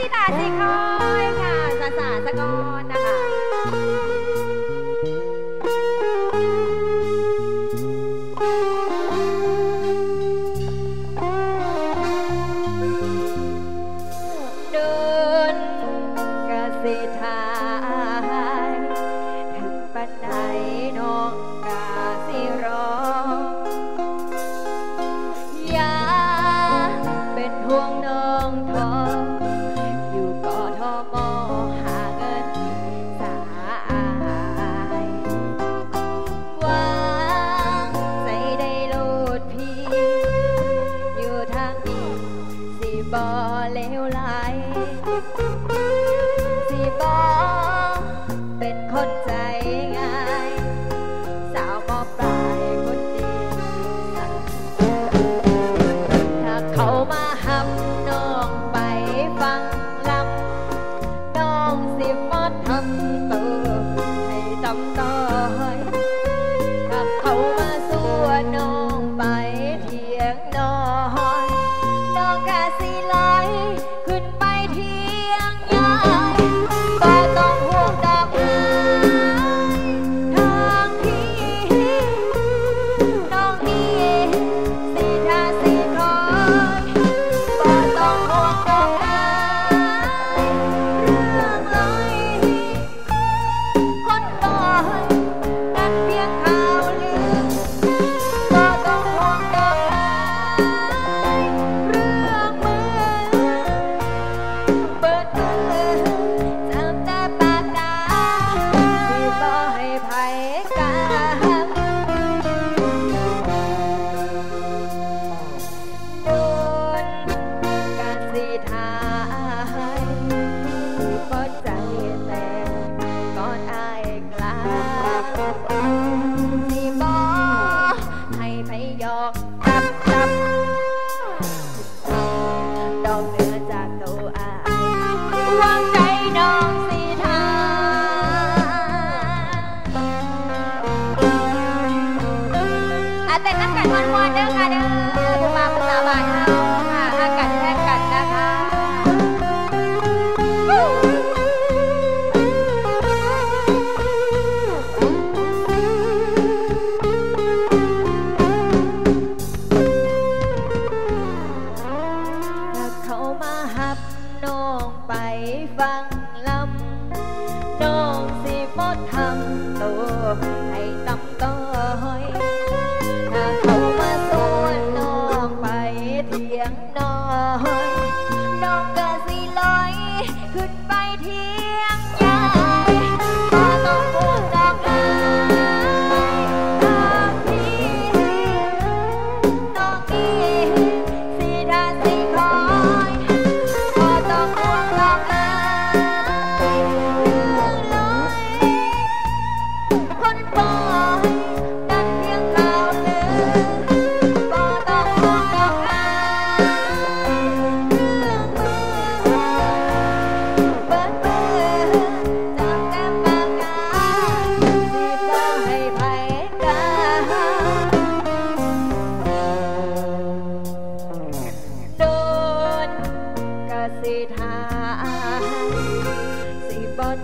สิตาสิคอยค่ะสาสาสกอนนะ bò leo lại. nơi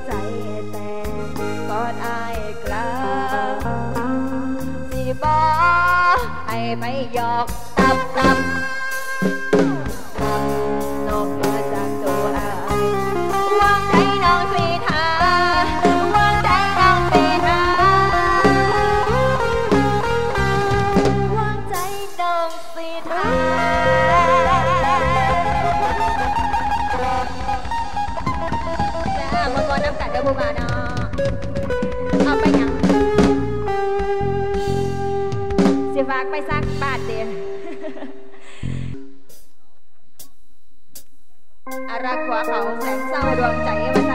ใจแตกกอดอายกลาบสิบอไอไม่หยอก quả hậu sáng sau đoàn chạy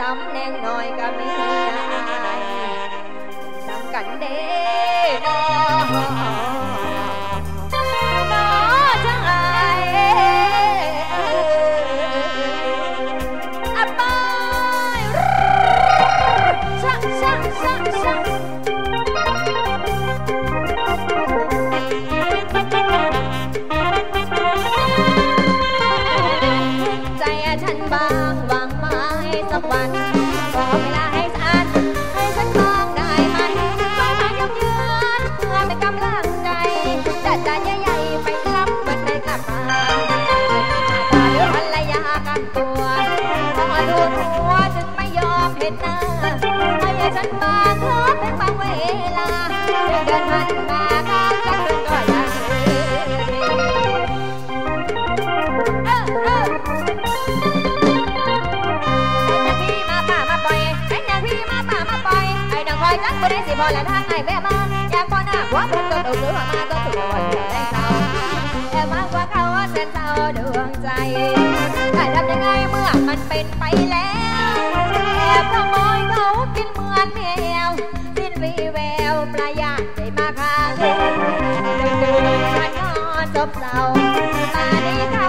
ตำแหน่งน้อยก็มีได้สำกันเด้อ ยอมเห็นหน้าให้ฉันมาขอเป็นบางเวลาเดินหันมาข้างกันก็ยังดีเออเออพี่มาป่ามาปล่อยไอ้นางพี่มาป่ามาปล่อยไอ้นางคอยจักบ่ได้สิพอและทางไอ้แม่มาอยากพอหน้าหัวผมก็ดูหรือว่ามาก็ถูกวันได้เศร้าแต่มากกว่าเขาแสนเศร้าดวงใจแต่ทำยังไงเมื่อมันเป็นไปแล้ว บขโมยเขากินเหมือนแมวสิ้นวีแววปลายานได้มาคาเล่นฉันนอนจบเศร้าป่านี้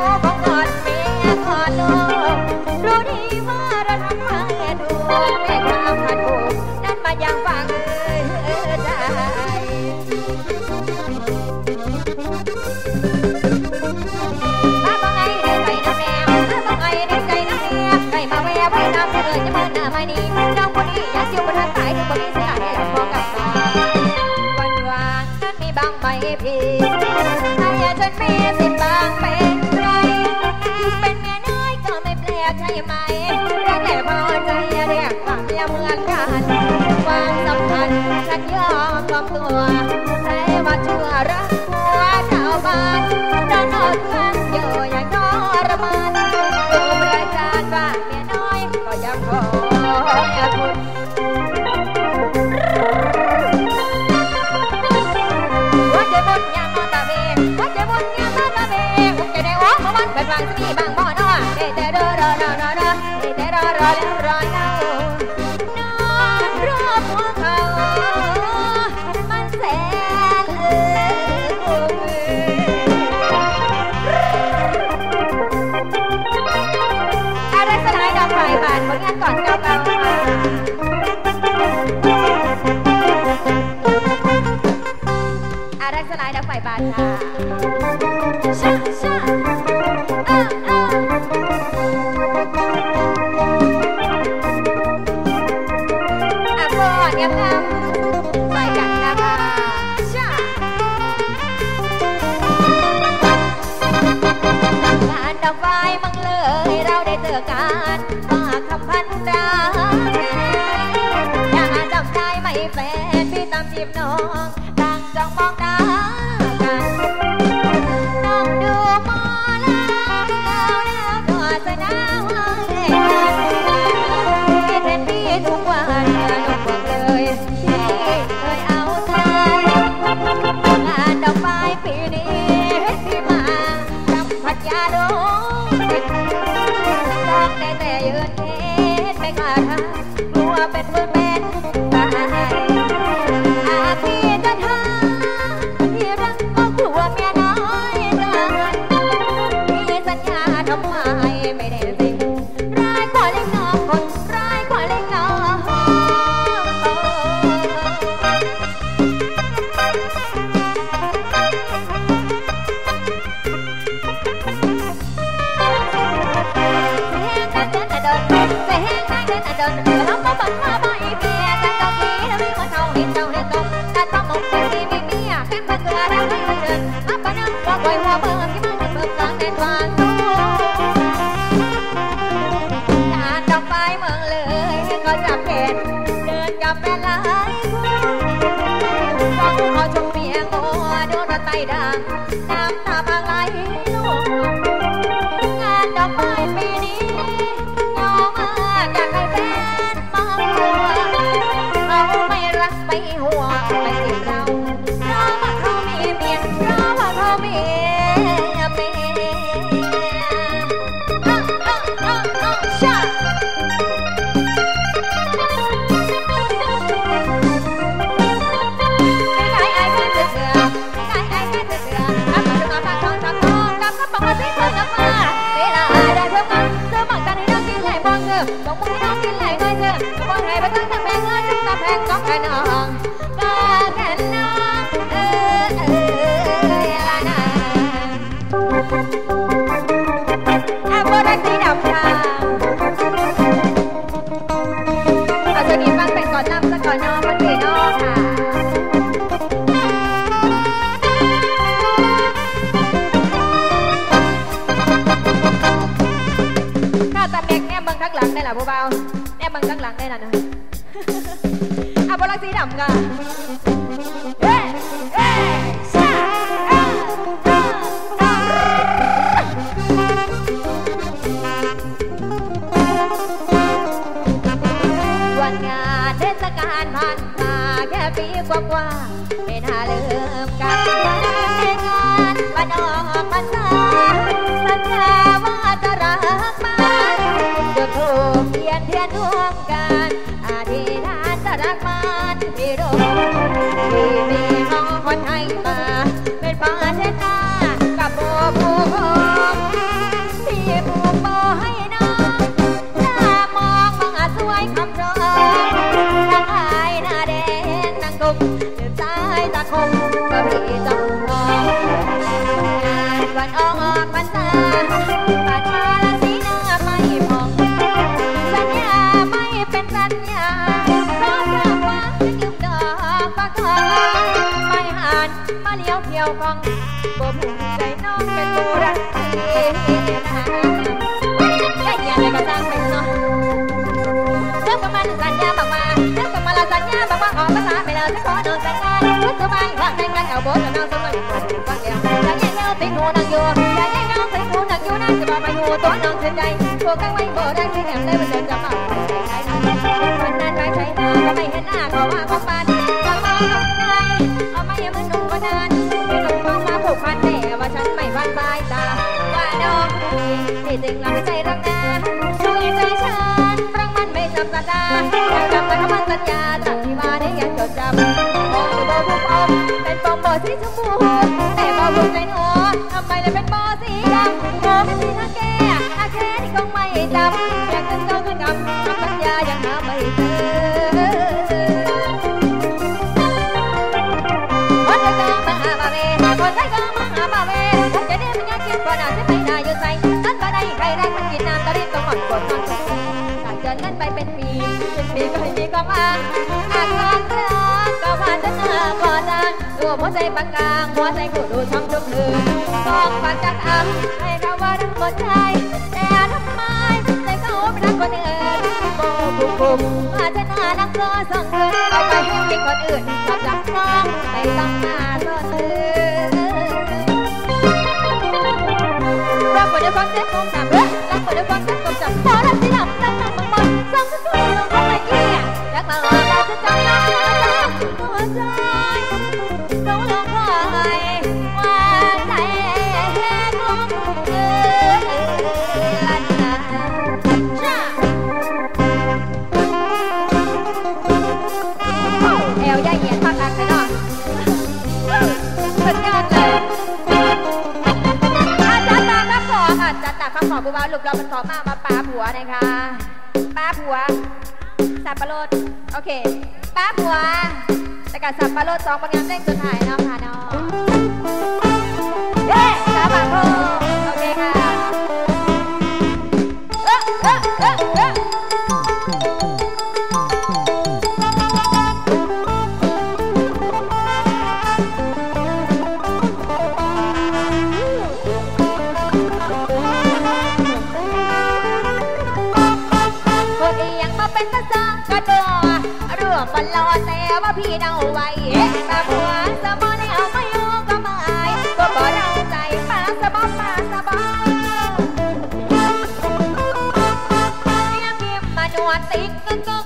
างไหมพี่ให้ฉันมีสิทธิ์บางเป็นไรเป็นเมียน้อยก็ไม่แปลกใช่ไหมรักแต่พอใจเรียกว่าเมียเหมือนกันความสัมพันธ์ฉันยอมยอมตัวแต่ว่าเชื่อรัก รอรอแล้วรอเล่านอนรอหัวเขามันแสนเอออะไรสลายดอกไฟบานผลงานก่อนเก่าๆอาสลายดับไฟบานค่ะ เรารฝากคำพันรักอย่าจำได้ไม่แฟนพี่ตามจีบน้อง กลัวเป็นมือเป็นตาย ก็จะเห็ดเดินกับแฟนหลายคนฟังขอชมเมียงัวโดนรถไต่ดัง กินไหลน้อยเธอบ่ให้ไปตั้งแต่แพงเลยตั้งตะแพงก็แค่นองก็แค่น งข้างหลังได้ล่ะนะอาบลักสีดำกาอ่าอ่าอ่าวันงานเทศกาลผ่านมาแค่ปีกว่าๆไม่น่าลืมกันในงานวันออกพรรษาสัญญาว่าจะรักมันจุดธูปเทียนเทียน ร่ มาเลี้ยวเที่ยวของบ่ภูมิใจน้องเป็นผู้รักที่นะได้ยังไงก็สร้างเป็นเนาะเรื่องกับมันสัญญาบอกมาเรื่องกับมันละสัญญาบอกว่าออกภาษาไม่เลยจะขอโดน ที่จริงหลังใจรักนะช่วยใจฉันรักมันไม่จำสัญญาอยาจำแต่คำมั่นสัญญาจากที่ว่าได้ยังจดจำมองดูโบผู้พมเป็นปมโบสีชมพู หัวใจปากกลางหัวใจกูดูช่องทุกคืนต้องปากจากอ่ำให้เขาว่าทั้งหมดใจแต่ทำไมใจเขาไม่รักคนอื่นโบบุกบุกมาจะหน้านักก็ส่งเงินเอาไปให้มีคนอื่นชอบจับน้องไม่ต้องมาสนเอรักคนเดียวคนเดียวคงจำรักคนเดียวคนเดียวคงจำพอรักที่หลับรักทำบางบางสองตัวลงเข้าไปเกี่ยรักมาว่าเราจะจำน้องรักตัวใจ ผู้บ่าวลูกเรามันขอมามาปลาผัวนะคะปลาผัว สับปะรดโอเคปลาผัว แต่กับสับปะรดสองบางอย่างเล่นจนหายเนาะค่ะเนาะเฮ้สาบานโค เดาไว้ตาผัวสมอนี่เอาไม่อยู่ก็ไม่ก็บ่เราใจป้าสะบอป้าสะบอยังยิ้มมานวดติ๊กกึกกึก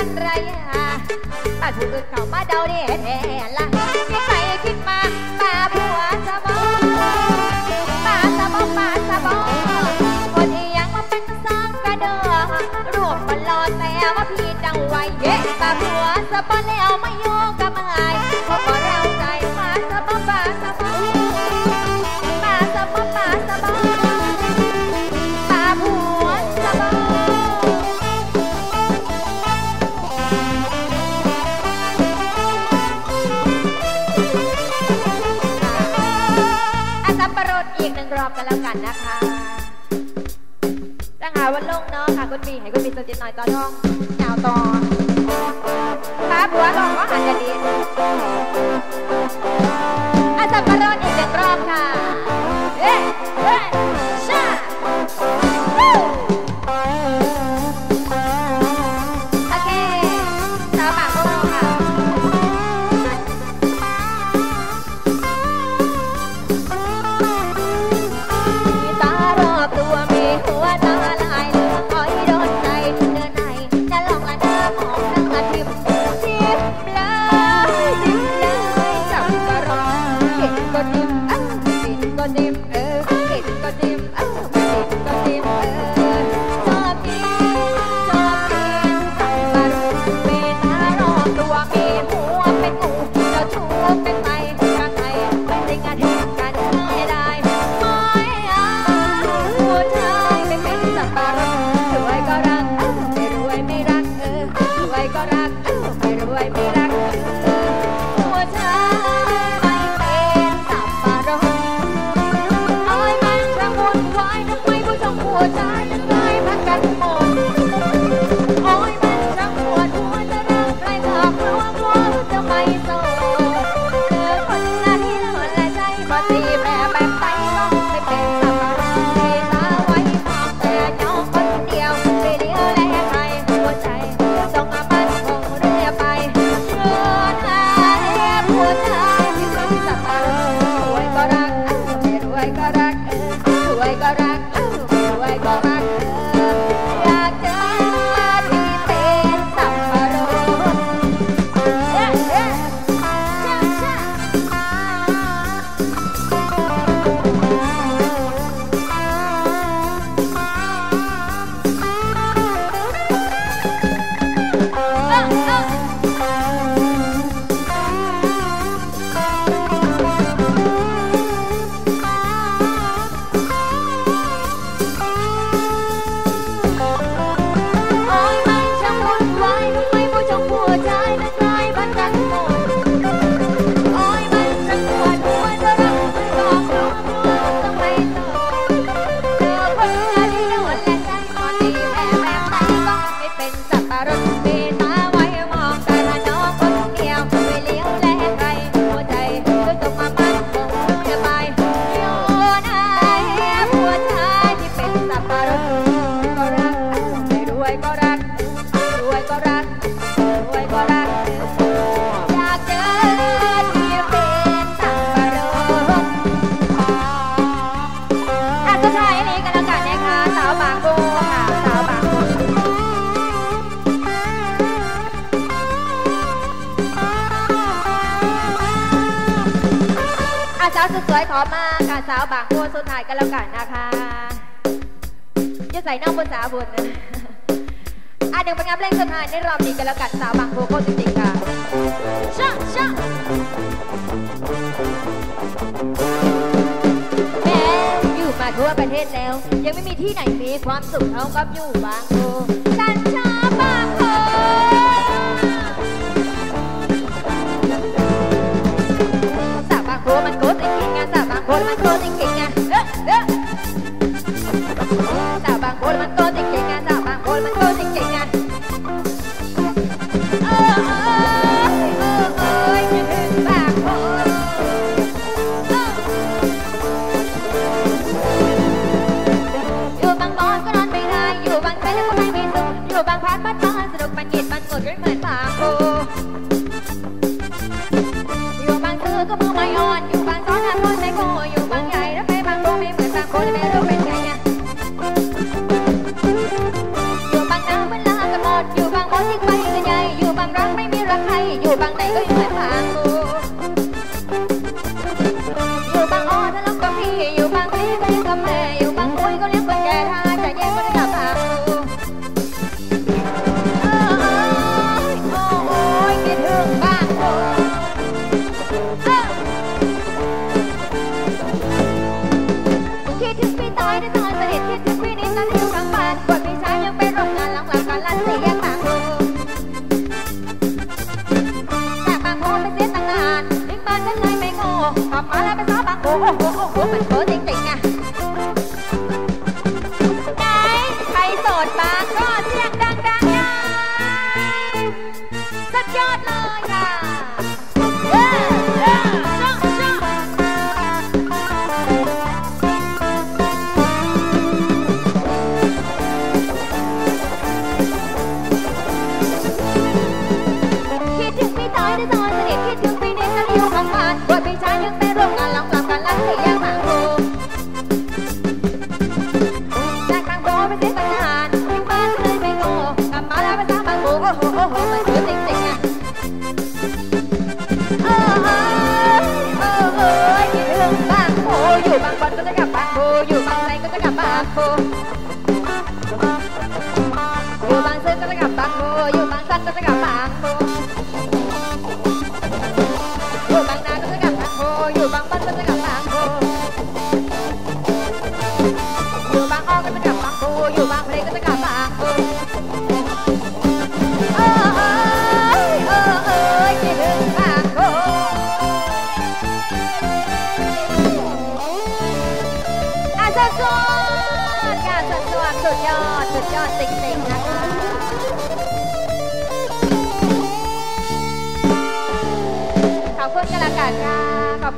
ปันไรฮะตาถูกเก่ามาเดาเด้แท้ละ รอบกันแล้วกันนะคะตั้งหาวันลงเนาะค่ะคุณมีให้คุณมีตัวจิตหน่อยต่อท้องยาวต่อตาบัวลองก็หันจะดีอาสับปะรดอีกหนึ่งรอบค่ะ เอ๊ะเอ๊ะชา có đêm anh thì có đêm สวยขอมาค่ะสาวบางโพสุดท้ายกันแล้วกันนะคะจะใส่นอกบนสาวบนนะอาจเดี๋เป็นงานเพลงสุดท้ายในรอบนี้กันแล้วกันสาวบางโพโคจริงๆค่ะช่างช่างแม่อยู่มาทั่วประเทศแล้ว ยังไม่มีที่ไหนมีความสุขเท่ากับอยู่บางโพฉันช่าง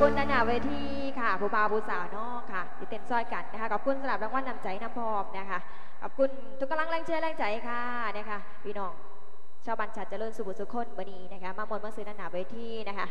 คุณนานาเวทีค่ะผู้บ่าวผู้สาวนอกค่ะที่เต็มซอยกันนะคะขอบคุณสำหรับรางวัลนำใจนำพอมนะคะขอบคุณทุกกำลังแรงเชียร์แรงใจค่ะนะคะพี่น้องชาวบ้านชัดเจริญสุบุสุคนบนีนะคะมาหมดลมาซื้อนานาเวทีนะคะ